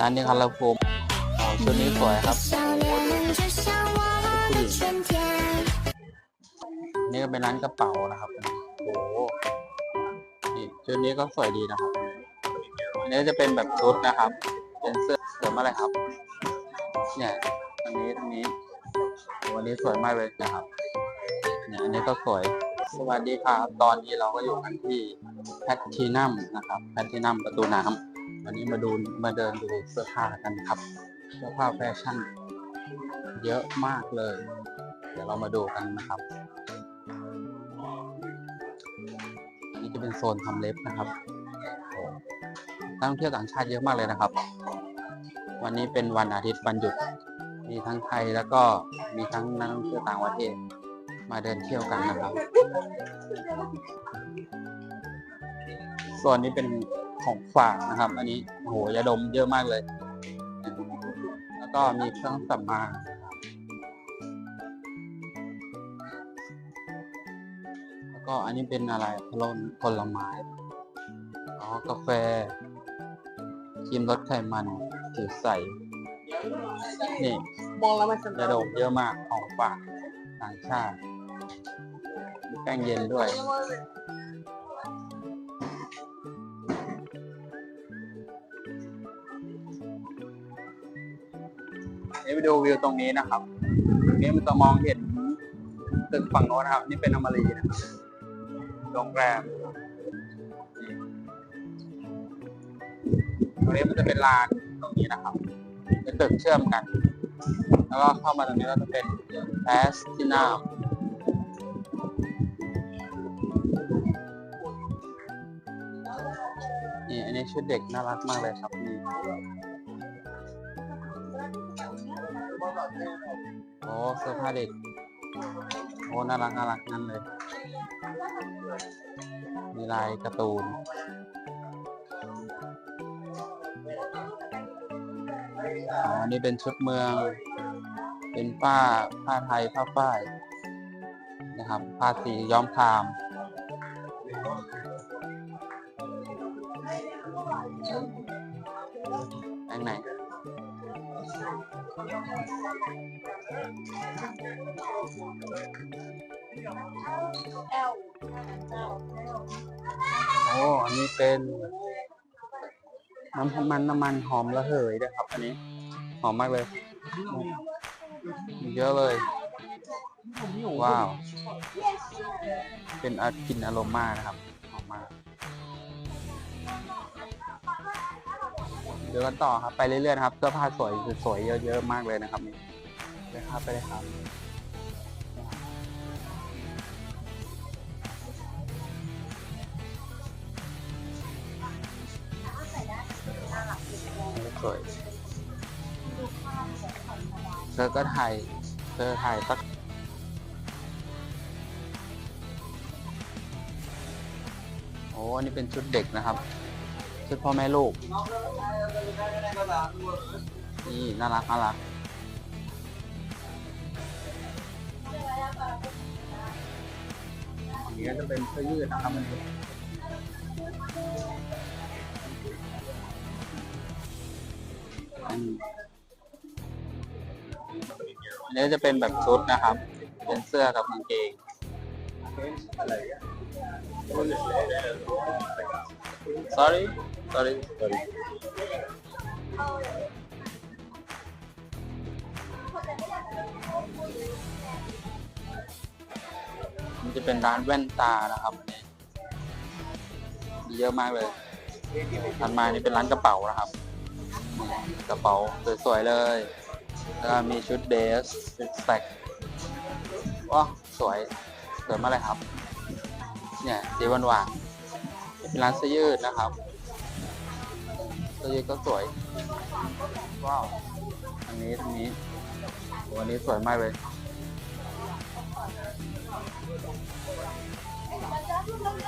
ร้านนี้คาราโพมชุดนี้สวยครับนี่ก็เป็นร้านกระเป๋านะครับโอ้หนี่ชุดนี้ก็สวยดีนะครับอันนี้จะเป็นแบบชุดนะครับ เป็นเสื้อเสื้ออะไรครับ เนี่ยอันนี้อังนี้วันนี้สวยมากเลยนะครับ เนี่ยอันนี้ก็สวย สวัสดีครับ ตอนนี้เราก็อยู่กันที่แพททีนัมนะครับ แพททีนัมประตูน้ำ วันนี้มาดูมาเดินดูเสื้อผ้ากันครับเสื้อผ้าแฟชั่น เยอะมากเลย เดี๋ยวเรามาดูกันนะครับอันนี้จะเป็นโซนทำเล็บนะครับนักท่องเที่ยวต่างชาติเยอะมากเลยนะครับ วันนี้เป็นวันอาทิตย์วันหยุด มีทั้งไทยแล้วก็มีทั้งนักท่องเที่ยวต่างประเทศมาเดินเที่ยวกันนะครับ ส่วนนี้เป็น ของฝากนะครับ อันนี้โอ้โหยาดมเยอะมากเลย แล้วก็มีเครื่องสำอางแล้วก็อันนี้เป็นอะไรผลผลไม้อ๋อกาแฟครีมลดไขมันผิวใสนี่มองแล้วมันจะยาดมเยอะมากของฝากต่างชาติมีแป้งเย็นด้วย นี่ไปดูวิวตรงนี้นะครับตรงนี้มันจะมองเห็นตึกฝั่งโน้นนะครับ นี่เป็นอมรีนะครับโรงแรมนี่ตรงนี้มันจะเป็นลานตรงนี้นะครับ เป็นตึกเชื่อมกัน แล้วก็เข้ามาตรงนี้ก็จะเป็นแพสตินัมนี่อันนี้ชุดเด็กน่ารักมากเลยครับ โอ้เสื้อผ้าเด็ก โอ้น่ารักน่ารักนั่นเลย มีลายการ์ตูน อ๋อ นี่เป็นชุดเมือง เป็นผ้าผ้าไทยผ้าฝ้ายนะครับ ผ้าสีย้อมคาม เป็นน้ำมันน้ำมันหอมระเหยด้วยครับ อันนี้ หอมมากเลยมีเยอะเลย ว้าว เป็นอากลินอารมานะครับ หอมมาก เดี๋ยวกันต่อครับ ไปเรื่อยๆนะครับเสื้อผ้าสวยสวยเยอะๆมากเลยนะครับนี่ไปครับไปเลยครับ สวยเธอก็ถ่ายเธอถ่ายสักโอ้อันนี้เป็นชุดเด็กนะครับ ชุดพ่อแม่ลูก นี่น่ารักน่ารักอันนี้ก็จะเป็นเสื้อยืดนะครับมัน อันนี้จะเป็นแบบชุดนะครับ เป็นเสื้อกับกางเกง sorry sorry sorry มันจะเป็นร้านแว่นตานะครับอันนี้เยอะมากเลยถัดมานี่เป็นร้านกระเป๋านะครับ กระเป๋าสวยๆเลยแล้วมีชุดเดรสชุดแสกว้าสวยสวยมากเลยครับ เนี่ยสีหวานเป็นร้านเสื้อยืดนะครับเสื้อยืดก็สวยว้าวอันนี้อันนี้โอ้อันนี้สวยมากเลย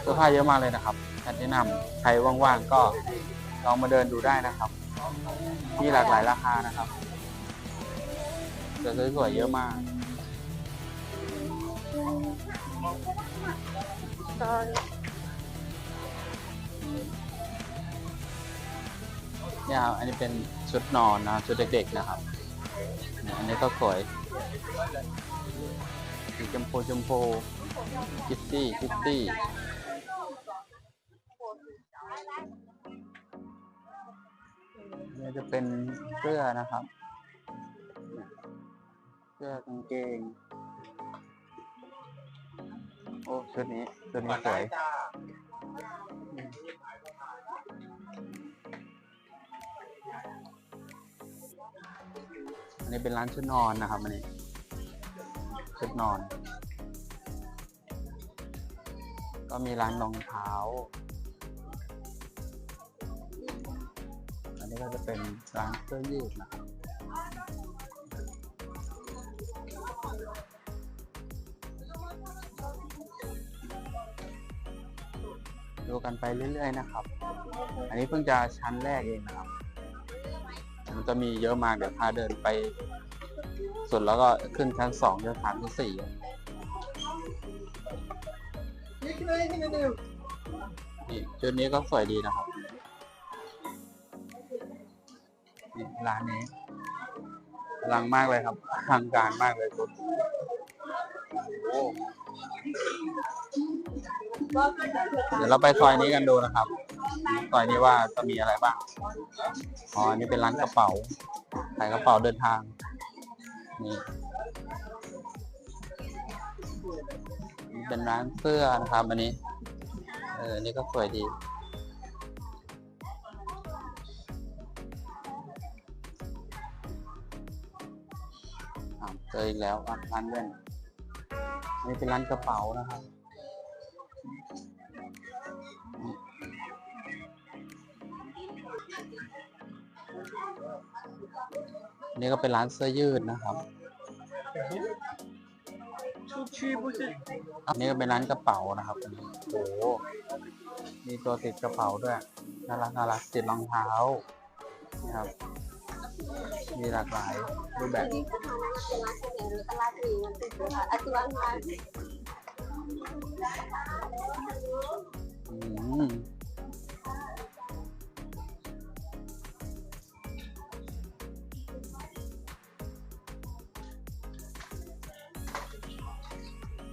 เสื้อผ้าเยอะมากเลยนะครับแนะนำใครว่างๆก็ลองมาเดินดูได้นะครับ มีหลากหลายราคานะครับเสื้อสวยๆเยอะมากนเนี่ยครับอันนี้เป็นชุดนอนนะชุดเด็กๆนะครับ อันนี้ก็สวยสีชมพูชมพูคิตตี้คิตตี้ นี่จะเป็นเสื้อนะครับเนี่ยเสื้อกางเกง โอ้ชุดนี้ชุดนี้สวยอันนี้เป็นร้านชุดนอนนะครับอันนี้ชุดนอน ก็มีร้านรองเท้า จะเป็นร้านเสื้อยืดนะครับดูกันไปเรื่อย ๆ นะครับ อันนี้เพิ่งจะชั้นแรกเองนะครับ มันจะมีเยอะมากเดี๋ยวพาเดินไป สุดแล้วก็ขึ้นชั้นสองชั้นสามชั้นสี่นี่ชุดนี้ก็สวยดีนะครับ ร้านนี้อลังมากเลยครับอลังการมากเลยชุดโอ้เดี๋ยวเราไปซอยนี้กันดูนะครับซอยนี้ว่าจะมีอะไรบ้าง อ๋อันนี้เป็นร้านกระเป๋าขายกระเป๋าเดินทาง นี่เป็นร้านเสื้อนะครับอันนี้ เออนนี้ก็สวยดี เจออีกแล้วร้านเล่นอันนี่เป็นร้านกระเป๋านะครับนี่ก็เป็นร้านเสื้อยืดนะครับ อันนี้ก็เป็นร้านกระเป๋านะครับโอ้โห มีตัวติดกระเป๋าด้วย น่ารักน่ารักติดรองเท้านี่ครับ มีหลากหลายรูปแบบ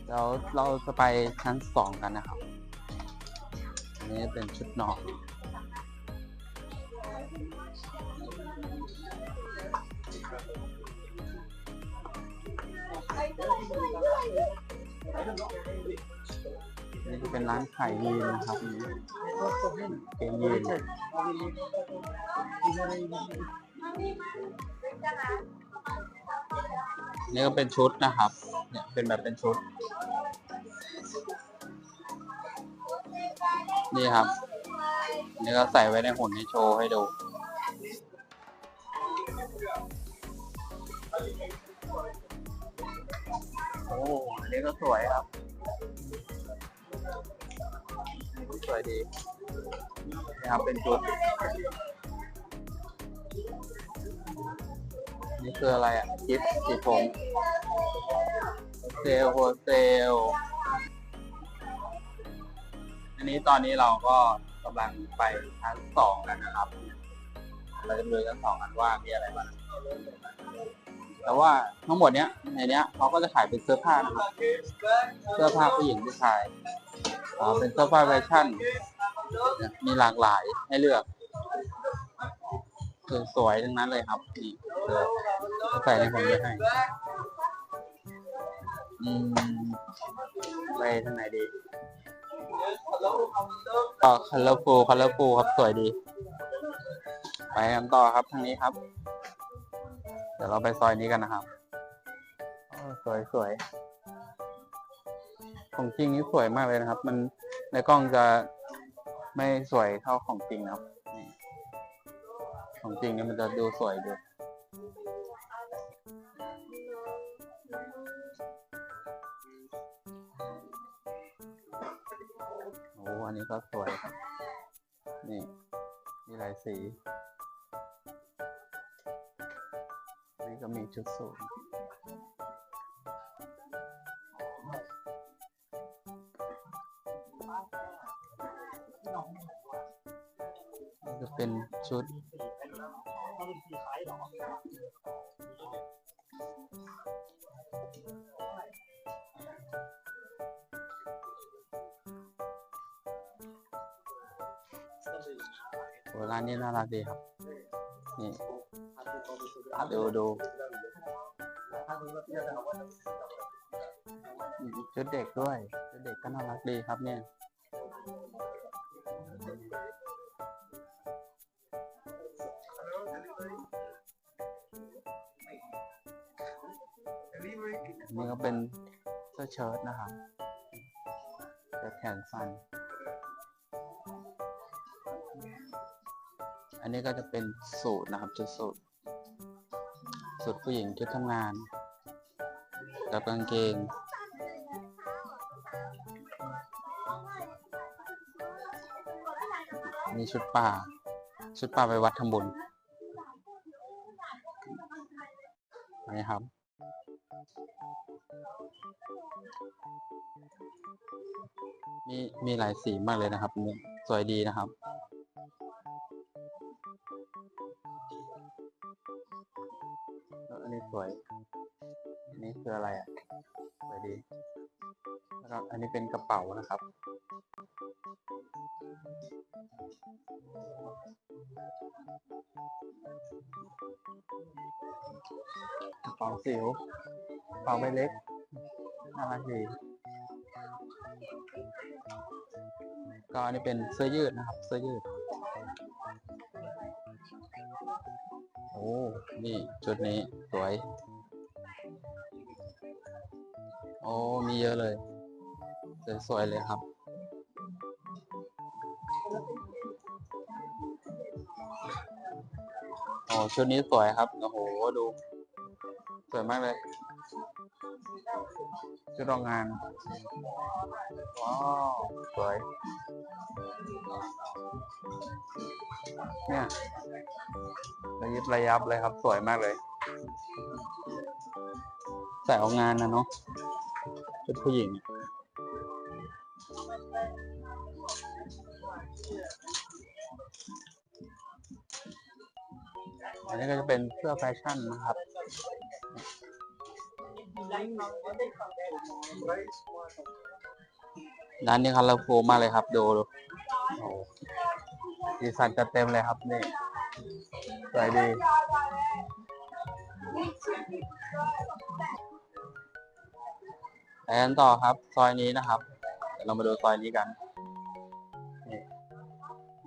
เดี๋ยวเราจะไปชั้นสองกันนะครับ อันนี้เป็นชุดนอน เป็นร้านขายยีนนะครับนี่เกงยีนนี่ก็เป็นชุดนะครับ เนี่ยเป็นแบบเป็นชุด นี่ครับ นี่ก็ใส่ไว้ในหุ่นให้โชว์ให้ดูโอ้อันนี้ก็สวยครับ สวยดีนะครับเป็นจุด นี่คืออะไรอะกิฟสีผมเซลโฮเซลอันนี้ตอนนี้เราก็กำลังไปชั้นสองกันนะครับ เราจะดูชั้นสองกันว่ามีอะไรบ้างแต่ว่าทั้งหมดเนี้ยในเนี้ยเขาก็จะขายเป็นเสื้อผ้านะครับ เสื้อผ้าผู้หญิงผู้ชาย อ๋อเป็นเสื้อผ้าแฟชั่นเนี่ยมีหลากหลายให้เลือกคือสวยทั้งนั้นเลยครับนี่เลยใส่ในผมไว้ให้อืมไปทางไหนดีก็คัลเลอร์ฟูคัลเลอร์ฟูครับสวยดี ไปกันต่อครับทางนี้ครับ เดี๋ยวเราไปซอยนี้กันนะครับสวยสวย ของจริงนี่สวยมากเลยนะครับ มันในกล้องจะไม่สวยเท่าของจริงนะครับของจริงเนี่ยมันจะดูสวยดูโอ้อันนี้ก็สวยครับนี่มีหลายสีนนี่ก็มีชุดสูง เป็นชุดโอ้ร้านนี้น่ารักดีครับ นี่ดูดูชุดเด็กด้วยชุดเด็กก็น่ารักดีครับเนี่ย นี่ก็เป็นเสื้อเชิ้ตนะครับเสื้อแขนสั้นอันนี้ก็จะเป็นสูตรนะครับชุดสูตรสูตรผู้หญิงชุดทำงาน กับกางเกงนี่ชุดป่า ชุดป่าไปวัดทำบุญนี่ครับ มีมีหลายสีมากเลยนะครับเนี่ยสวยดีนะครับอออันนี้สวย อันนี้คืออะไรอะ สวยดีแล้วก็อันนี้เป็นกระเป๋านะครับ กระเป๋าสิวกระเป๋าใบเล็กน่ารักดี ก็อันนี้เป็นเสื้อยืดนะครับ เสื้อยืด โอ้ นี่ชุดนี้สวย โอ้ มีเยอะเลย สวยๆเลยครับโอ้ชุดนี้สวยครับ โอ้โห ดู สวยมากเลยชุดโรงงาน ว้าว สวย เนี่ยระยิบระยับเลยครับ สวยมากเลย ใส่ออกงานนะเนาะชุดผู้หญิงอันนี้ก็จะเป็นเสื้อแฟชั่นนะครับ ร้านนี้คันเราโฟมากเลยครับ ดูดูดีสันจัดเต็มเลยครับนี่สวยดีไปกันต่อครับ ซอยนี้นะครับเรามาดูซอยนี้กัน นี่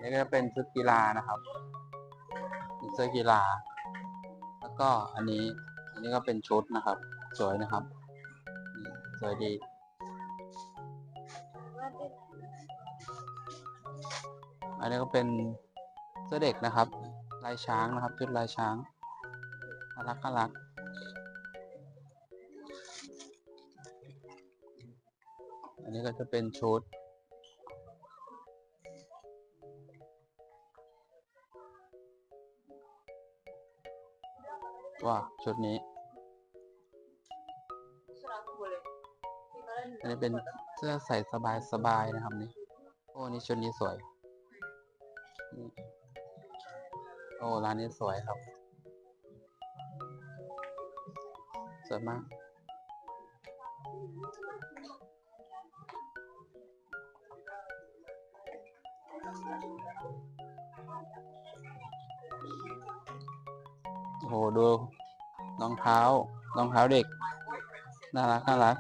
นี่ก็เป็นชุดกีฬานะครับเป็นเสื้อกีฬา แล้วก็อันนี้อันนี้ก็เป็นชุดนะครับ สวยนะครับสวยดีอันนี้ก็เป็นเสื้อเด็กนะครับ ลายช้างนะครับชุดลายช้างน่ารักน่ารักอันนี้ก็จะเป็นชุด ว้าชุดนี้ อันนี้เป็นเสื้อใส่สบายสบายๆนะครับนี่ โอ้ นี่ชุดนี้สวย โอ้ ร้านนี้สวยครับ สวยมาก ดูรองเท้ารองเท้าเด็ก น่ารักน่ารัก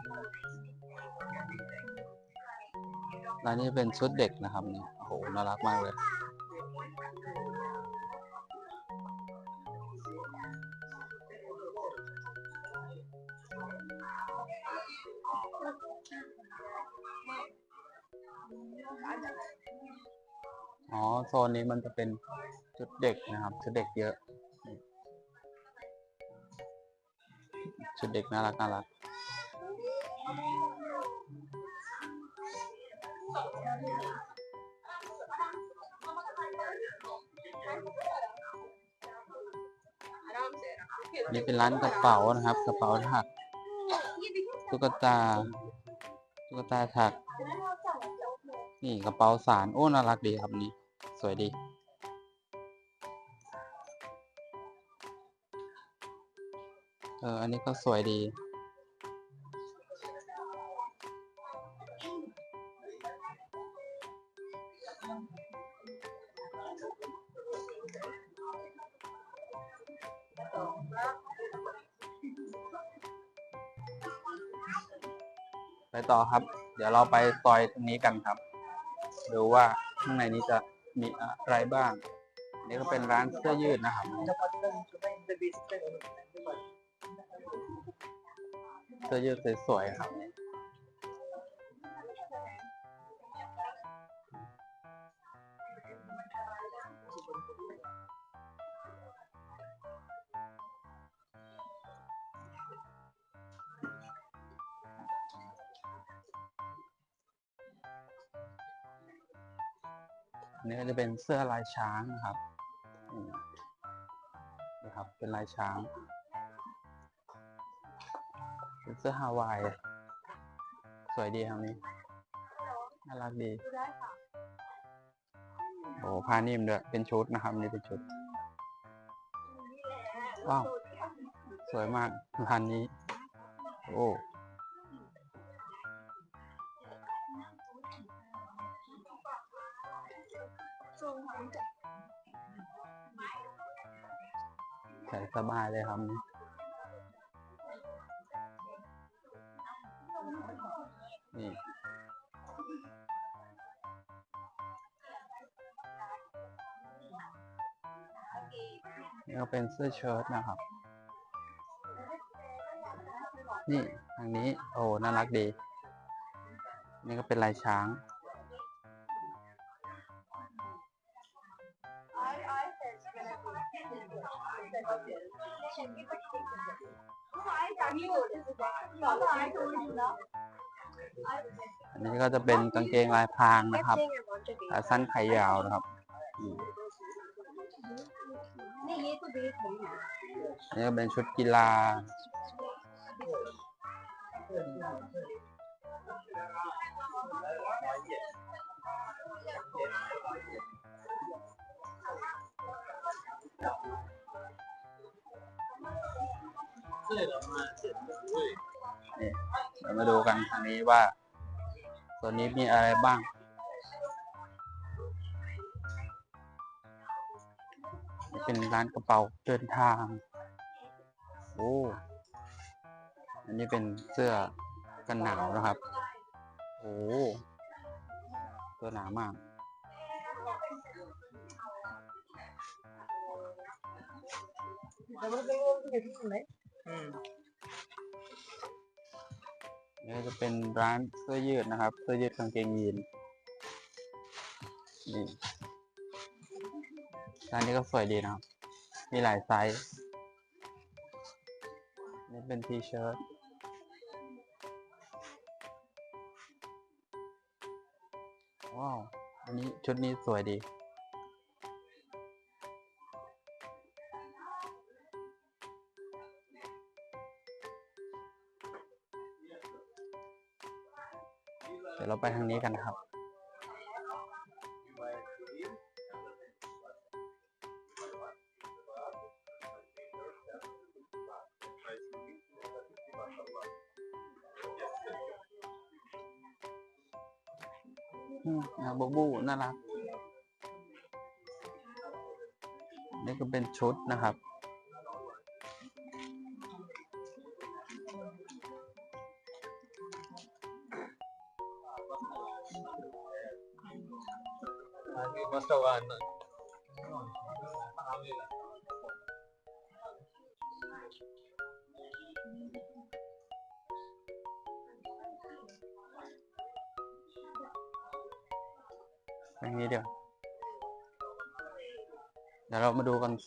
ร้านนี้เป็นชุดเด็กนะครับเนี่ยโอ้โหน่ารักมากเลยอ๋อโซนนี้มันจะเป็นชุดเด็กนะครับชุดเด็กเยอะ ชุดเด็กน่ารักน่ารักนนี้เป็นร้านกระเป๋านะครับ กระเป๋าถัก ตุ๊กตา ตุ๊กตาถัก นี่กระเป๋าสารโอ้น่ารักดีครับนี่ สวยดี เอออันนี้ก็สวยดี ไปต่อครับ เดี๋ยวเราไปซอยตรงนี้กันครับ ดูว่าข้างในนี้จะมีอะไรบ้าง นี่ก็เป็นร้านเสื้อยืดนะครับ สื้อยืดสวยๆครับ อันนี้ก็จะเป็นเสื้อลายช้างนะครับนี่ครับ เป็นลายช้าง เสื้อฮาวายสวยดีครับนี้น่ารักดีโอ้ผ้านิ่มด้วย เป็นชุดนะครับ นี่เป็นชุดว้าวสวยมากร้านนี้ โอ้ใส่สบายเลยครับนี่ นี่นี่ก็เป็นเสื้อเชิ้ตนะครับ นี่ทางนี้ โอ้น่ารักดี นี่ก็เป็นลายช้าง อันนี้ก็จะเป็นกางเกงลายพรางนะครับขาสั้นไขยาวนะครับนนี้ก็เป็นชุดกีฬานี่ เรามาดูกันทางนี้ว่า ตัวนี้มีอะไรบ้าง เป็นร้านกระเป๋าเดินทาง โอ้อันนี้เป็นเสื้อกันหนาวนะครับ โอ้ตัวหนามาก นี่จะเป็นร้านเสื้อยืดนะครับเสื้อยืดกางเกงยีนนี่ร้านนี้ก็สวยดีนะครับ มีหลายไซส์นี่เป็นทีเชิ้ตว้าว อันนี้ชุดนี้สวยดี เดี๋ยวเราไปทางนี้กันครับอืมนะบูบูน่ารัก นี่ก็เป็นชุดนะครับ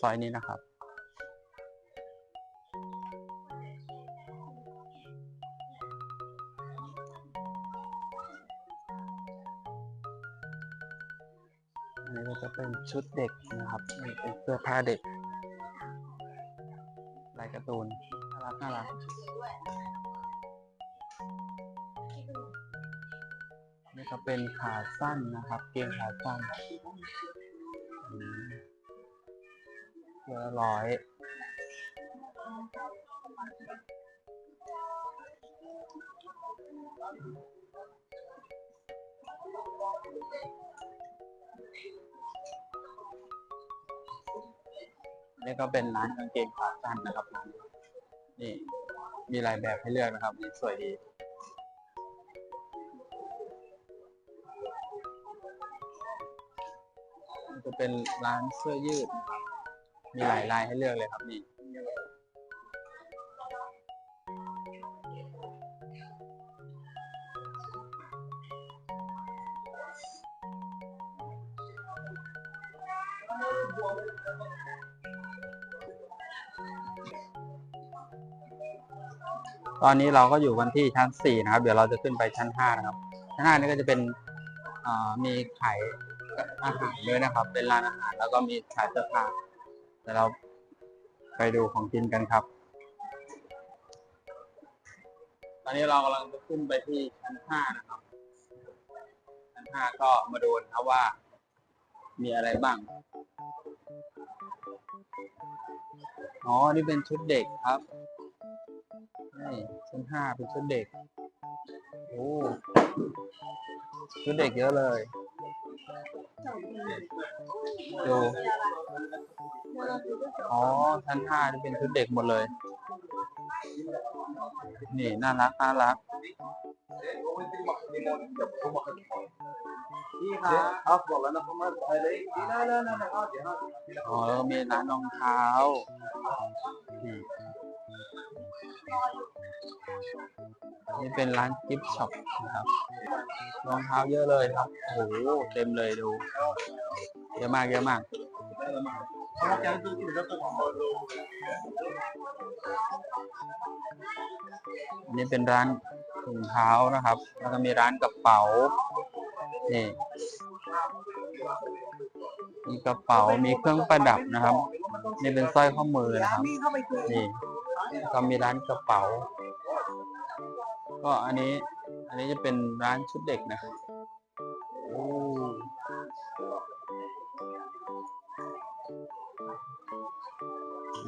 อยนี้นะครับ อันนี้ก็จะเป็นชุดเด็กนะครับเป็นเสื้อผ้าเด็กลายการ์ตูนน่ารักน่ารักนี่ก็เป็นขาสั้นนะครับ เกงขาสั้น ร้อยนี่ก็เป็นร้านกางเกงขาสั้นนะครับนี่มีหลายแบบให้เลือกนะครับนี่สวยดีมันจะเป็นร้านเสื้อยืดนะครับ มีหลายลายให้เลือกเลยครับนี่ตอนนี้เราก็อยู่กันที่ชั้น4นะครับ เดี๋ยวเราจะขึ้นไปชั้น5นะครับ ชั้น5นี่ก็จะเป็นมีขายอาหารด้วยนะครับ เป็นร้านอาหารแล้วก็มีขายเสื้อผ้า ดี๋ยวเราไปดูของกินกันครับ ตอนนี้เรากำลังจะขึ้นไปที่ชั้น5นะครับ ชั้น5ก็มาดูนะครับว่า มีอะไรบ้าง อ๋อ นี่เป็นชุดเด็กครับ นี่ชั้นห้าเป็นชุดเด็ก โอ้ ชุดเด็กเยอะเลย ดู อ๋อชั้นห้านี่เป็นชุดเด็กหมดเลย นี่น่ารักน่ารักอ๋อแล้วก็มีร้านรองเท้าน,นี่เป็นร้านกิฟช็อปนะครับรองเท้าเยอะเลยครับโอ้โหเต็มเลยดู เยอะมากเยอะมาก อันนี้เป็นร้านถุงเท้านะครับ แล้วก็มีร้านกระเป๋านี่มีกระเป๋า มีเครื่องประดับนะครับ นี่เป็นสร้อยข้อมือนะครับ นี่ก็มีร้านกระเป๋า ก็อันนี้ อันนี้จะเป็นร้านชุดเด็กนะครับ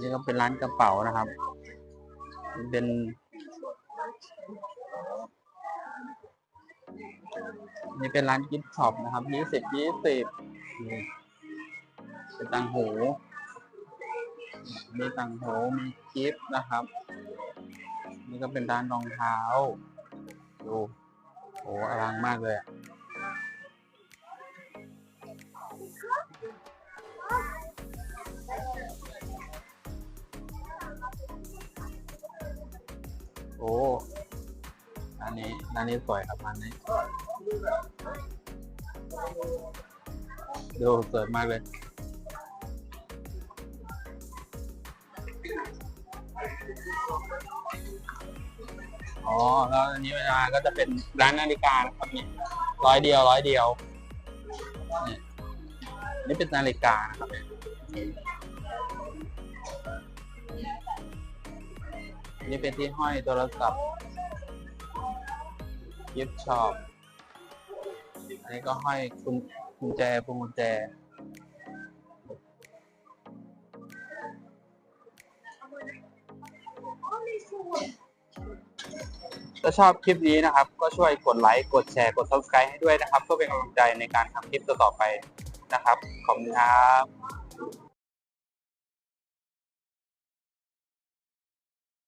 นี่ก็เป็นร้านกระเป๋านะครับ เป็น นี่เป็นร้านกิฟต์ช็อปนะครับยี่สิบยี่สิบเป็นตังหู มีตังหู มีกิฟต์นะครับ นี่ก็เป็นร้านรองเท้า ดูโอ้อลังมากเลยอะานนี้ร้านนี้สวยครับร้านนี้ ดูสวยมากเลย อ๋อ แล้วอันนี้เวลาก็จะเป็นร้านนาฬิกานะครับนี่ร้อยเดียวร้อยเดียว นี่นี่เป็นนาฬิกานะครับนี่เป็นที่ห้อยโทรศัพท์ กิฟช็อปอันนี้ก็ห้อยกุญกุญแจพวงกุญแจ ถ้าชอบคลิปนี้นะครับ ก็ช่วยกดไลค์ กดแชร์ กด subscribe ให้ด้วยนะครับ เพื่อเป็นกำลังใจในการทำคลิปต่อๆไปนะครับ ขอบคุณครับ